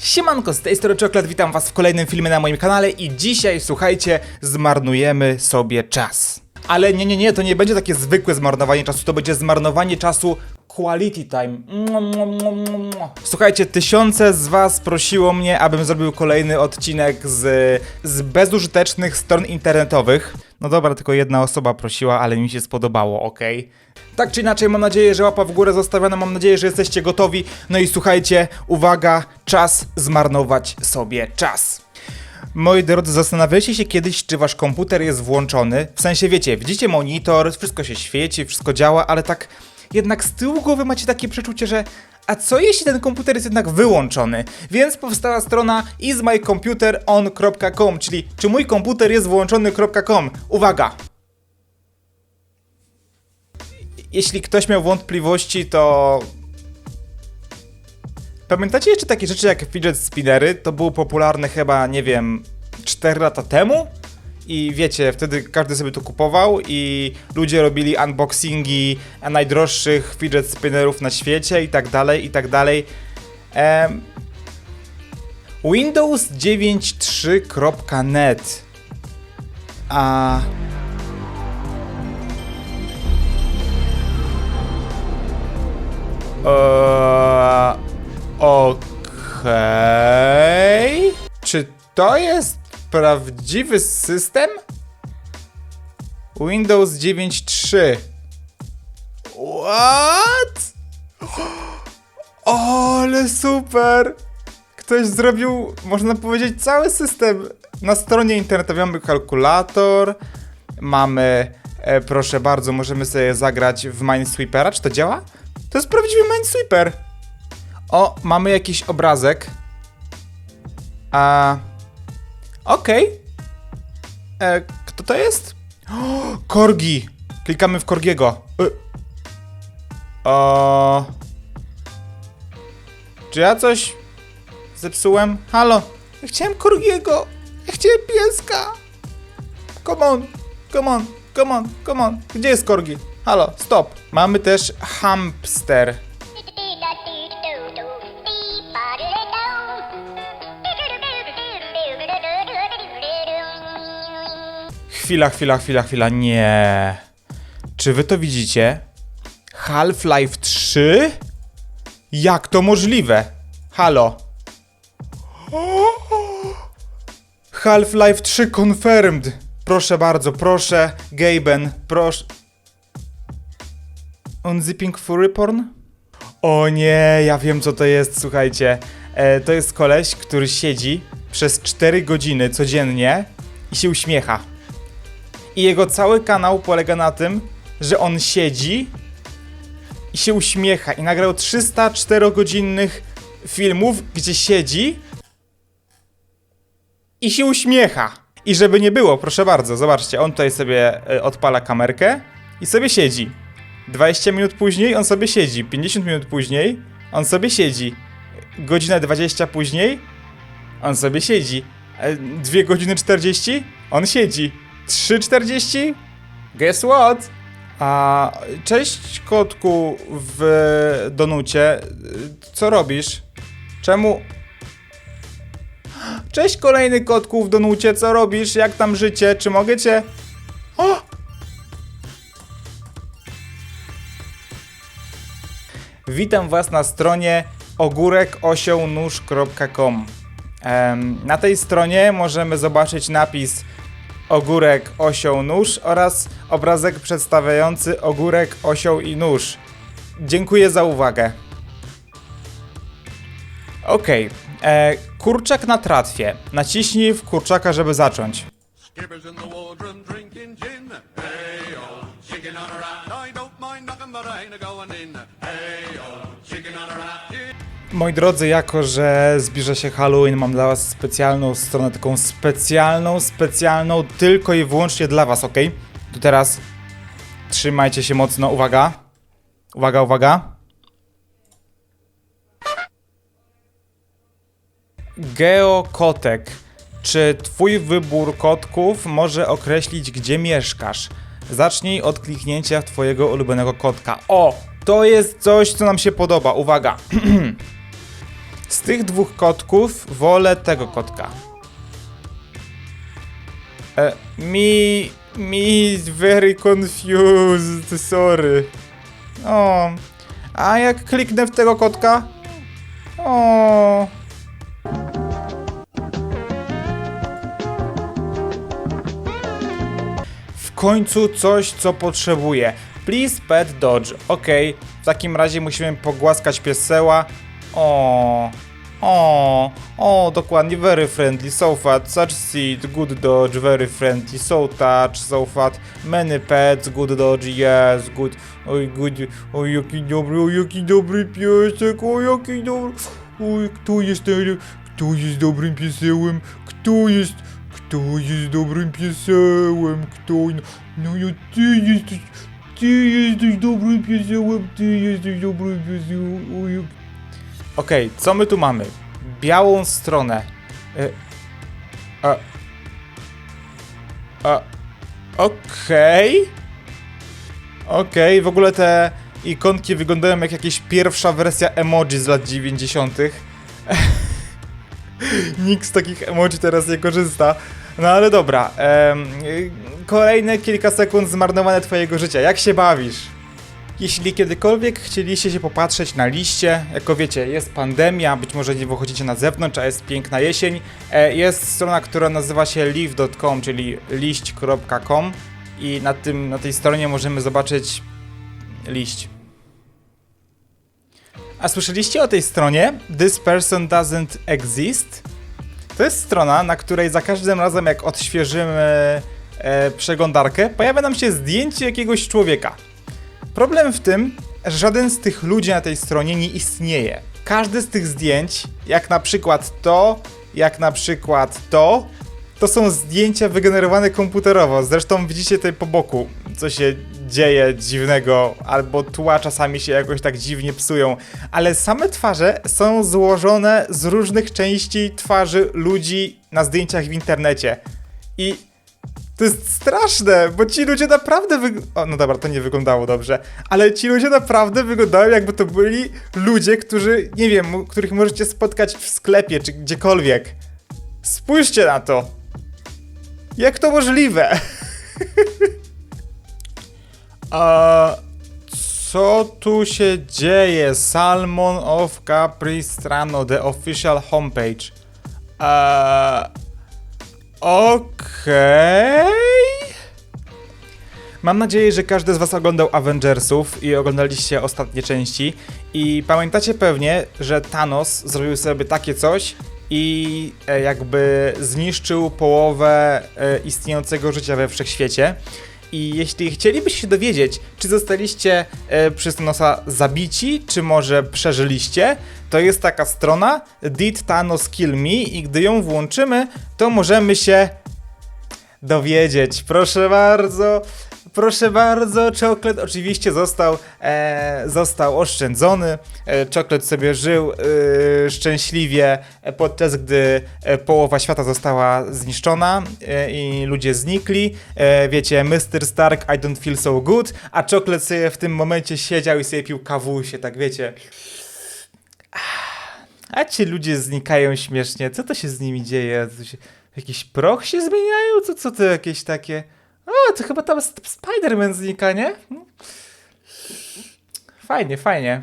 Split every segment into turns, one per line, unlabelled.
Siemanko, z tej strony Czoklat, witam was w kolejnym filmie na moim kanale i dzisiaj, słuchajcie, zmarnujemy sobie czas. Ale nie, nie, nie, to nie będzie takie zwykłe zmarnowanie czasu, to będzie zmarnowanie czasu quality time. Słuchajcie, tysiące z was prosiło mnie, abym zrobił kolejny odcinek z, z bezużytecznych stron internetowych. No dobra, tylko jedna osoba prosiła, ale mi się spodobało, okej? Tak czy inaczej, mam nadzieję, że łapa w górę zostawiona, mam nadzieję, że jesteście gotowi. No i słuchajcie, uwaga, czas zmarnować sobie czas. Moi drodzy, zastanawialiście się kiedyś, czy wasz komputer jest włączony? W sensie, wiecie, widzicie monitor, wszystko się świeci, wszystko działa, ale tak jednak z tyłu głowy macie takie przeczucie, że a co jeśli ten komputer jest jednak wyłączony? Więc powstała strona ismycomputeron.com, czyli czy mój komputer jest włączony.com. Uwaga! Jeśli ktoś miał wątpliwości, to Pamiętacie jeszcze takie rzeczy jak fidget spinnery? To były popularne chyba, nie wiem, 4 lata temu? I wiecie, wtedy każdy sobie to kupował i ludzie robili unboxingi najdroższych fidget spinnerów na świecie i tak dalej, i tak dalej. Em, Windows 9.3.net A... Eee, Okej. Czy to jest prawdziwy system? Windows 9.3. What? O, ale super! Ktoś zrobił, można powiedzieć, cały system. Na stronie internetowej mamy kalkulator, mamy, e, proszę bardzo, możemy sobie zagrać w Minesweepera. Czy to działa? To jest prawdziwy Minesweeper. O, mamy jakiś obrazek. A. Okej. E, Kto to jest? Korgi! Klikamy w Korgiego. Y. O. Czy ja coś zepsułem? Halo? Ja chciałem Korgiego! Ja chciałem pieska! Come on! Come on! Come on! Come on! Gdzie jest Korgi? Halo, stop! Mamy też hamster. Chwila, chwila, chwila, chwila, nie. Czy wy to widzicie? Half-Life 3? Jak to możliwe? Halo. Half-Life 3 confirmed. Proszę bardzo, proszę, Gaben, proszę. Unzipping Fury Porn? O nie, ja wiem co to jest, słuchajcie. E, to jest koleś, który siedzi przez 4 godziny codziennie i się uśmiecha. I jego cały kanał polega na tym, że on siedzi i się uśmiecha. I nagrał 304-godzinnych filmów, gdzie siedzi i się uśmiecha. I żeby nie było, proszę bardzo, zobaczcie, on tutaj sobie e, odpala kamerkę i sobie siedzi. 20 minut później on sobie siedzi, 50 minut później on sobie siedzi, godzinę 20 później on sobie siedzi, 2 godziny 40 on siedzi, 3.40 guess what? A cześć kotku w Donucie, co robisz? Czemu? Cześć kolejny kotku w Donucie, co robisz? Jak tam życie? Czy mogę cię... O! Witam Was na stronie ogórekosiołnóż.com. Na tej stronie możemy zobaczyć napis ogórek, osioł, nóż oraz obrazek przedstawiający ogórek, osioł i nóż. Dziękuję za uwagę. Okej, e, kurczak na tratwie. Naciśnij w kurczaka, żeby zacząć. Moi drodzy, jako że zbliża się Halloween, mam dla Was specjalną stronę, taką specjalną, specjalną, tylko i wyłącznie dla Was, ok? To teraz trzymajcie się mocno, uwaga. Uwaga, uwaga. Geokotek. Czy Twój wybór kotków może określić, gdzie mieszkasz? Zacznij od kliknięcia Twojego ulubionego kotka. O! To jest coś, co nam się podoba. Uwaga. Z tych dwóch kotków wolę tego kotka. E, me is very confused, sorry. O, a jak kliknę w tego kotka? O. W końcu coś, co potrzebuję. Please pet dodge. Ok, w takim razie musimy pogłaskać pieseła. O, o, o, dokładnie, very friendly, so fat, such seat, good dodge, very friendly, so touch, so fat, many pets, good dodge, yes, good, oj, good, oj, jaki dobry, oj, jaki dobry piesek, oj, jaki dobry, oj, kto jest ten, kto jest dobrym piesełem, kto jest, kto jest dobrym piesełem, kto, no, no, ja, ty jesteś, ty jesteś dobrym piesełem, ty jesteś dobrym piesełem, oj, Okej, co my tu mamy? Białą stronę. Y. Okej. Okej, w ogóle te ikonki wyglądają jak jakieś pierwsza wersja emoji z lat 90. Nikt z takich emoji teraz nie korzysta. No ale dobra. y, kolejne kilka sekund zmarnowane twojego życia. Jak się bawisz? Jeśli kiedykolwiek chcieliście się popatrzeć na liście, jako wiecie, jest pandemia, być może nie wychodzicie na zewnątrz, a jest piękna jesień, e, jest strona, która nazywa się live.com, czyli liść.com i na, tym, na tej stronie możemy zobaczyć liść. A słyszeliście o tej stronie? This person doesn't exist? To jest strona, na której za każdym razem jak odświeżymy e, przeglądarkę, pojawia nam się zdjęcie jakiegoś człowieka. Problem w tym, że żaden z tych ludzi na tej stronie nie istnieje. Każde z tych zdjęć, jak na przykład to, jak na przykład to, to są zdjęcia wygenerowane komputerowo. Zresztą widzicie tutaj po boku, co się dzieje dziwnego, albo tła czasami się jakoś tak dziwnie psują, ale same twarze są złożone z różnych części twarzy ludzi na zdjęciach w internecie. I to jest straszne, bo ci ludzie naprawdę wyg... O, no dobra, to nie wyglądało dobrze. Ale ci ludzie naprawdę wyglądają jakby to byli ludzie, którzy, nie wiem, których możecie spotkać w sklepie czy gdziekolwiek. Spójrzcie na to. Jak to możliwe? A co tu się dzieje? Salmon of Capistrano, the official homepage. Eee... Okej. Mam nadzieję, że każdy z Was oglądał Avengersów i oglądaliście ostatnie części. I pamiętacie pewnie, że Thanos zrobił sobie takie coś i e, jakby zniszczył połowę e, istniejącego życia we wszechświecie. I jeśli chcielibyście się dowiedzieć, czy zostaliście e, przez Thanosa zabici, czy może przeżyliście, to jest taka strona Did Thanos Kill Me i gdy ją włączymy, to możemy się dowiedzieć. Proszę bardzo. Proszę bardzo, czoklet oczywiście został, e, został oszczędzony. E, czoklet sobie żył e, szczęśliwie, e, podczas gdy e, połowa świata została zniszczona e, i ludzie znikli. E, wiecie, Mr. Stark, I don't feel so good, a czoklet sobie w tym momencie siedział i sobie pił kawusie, tak wiecie. A ci ludzie znikają śmiesznie. Co to się z nimi dzieje? Jakiś proch się zmieniają? Co, co to jakieś takie? O, to chyba tam Sp- Spider-Man znika, nie? No. Fajnie, fajnie.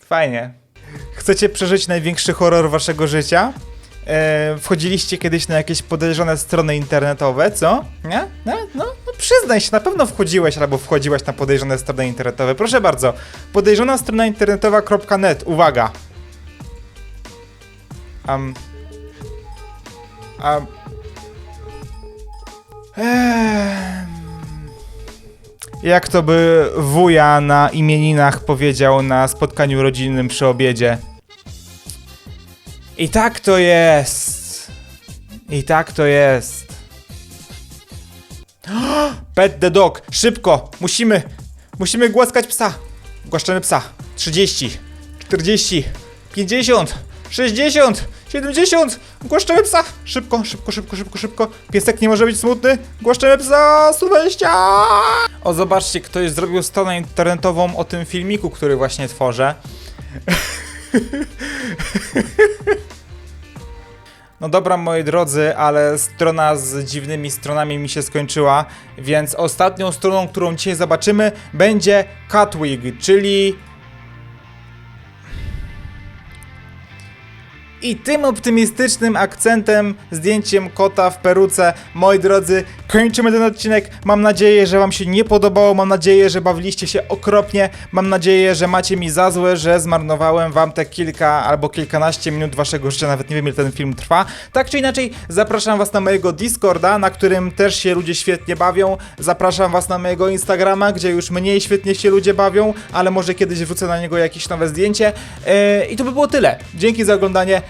Fajnie. Chcecie przeżyć największy horror waszego życia? E, wchodziliście kiedyś na jakieś podejrzane strony internetowe, co? Nie? No, no, no przyznaj się, na pewno wchodziłeś albo wchodziłaś na podejrzane strony internetowe. Proszę bardzo. Podejrzana strona internetowa.net. Uwaga. Um. Um. Jak to by wuja na imieninach powiedział na spotkaniu rodzinnym przy obiedzie? I tak to jest. I tak to jest. Pet the dog, szybko, musimy, musimy głaskać psa. Głaszczemy psa. 30, 40, 50, 60, 70, głaszczemy psa. Szybko, szybko, szybko, szybko, szybko. Piesek nie może być smutny. Głaszczemy psa. 120. O, zobaczcie, ktoś zrobił stronę internetową o tym filmiku, który właśnie tworzę. No dobra, moi drodzy, ale strona z dziwnymi stronami mi się skończyła, więc ostatnią stroną, którą dzisiaj zobaczymy, będzie Catwig, czyli I tym optymistycznym akcentem, zdjęciem kota w peruce, moi drodzy, kończymy ten odcinek. Mam nadzieję, że Wam się nie podobało. Mam nadzieję, że bawiliście się okropnie. Mam nadzieję, że macie mi za złe, że zmarnowałem Wam te kilka albo kilkanaście minut Waszego życia. Nawet nie wiem, ile ten film trwa. Tak czy inaczej, zapraszam Was na mojego Discorda, na którym też się ludzie świetnie bawią. Zapraszam Was na mojego Instagrama, gdzie już mniej świetnie się ludzie bawią, ale może kiedyś wrzucę na niego jakieś nowe zdjęcie. Yy, I to by było tyle. Dzięki za oglądanie.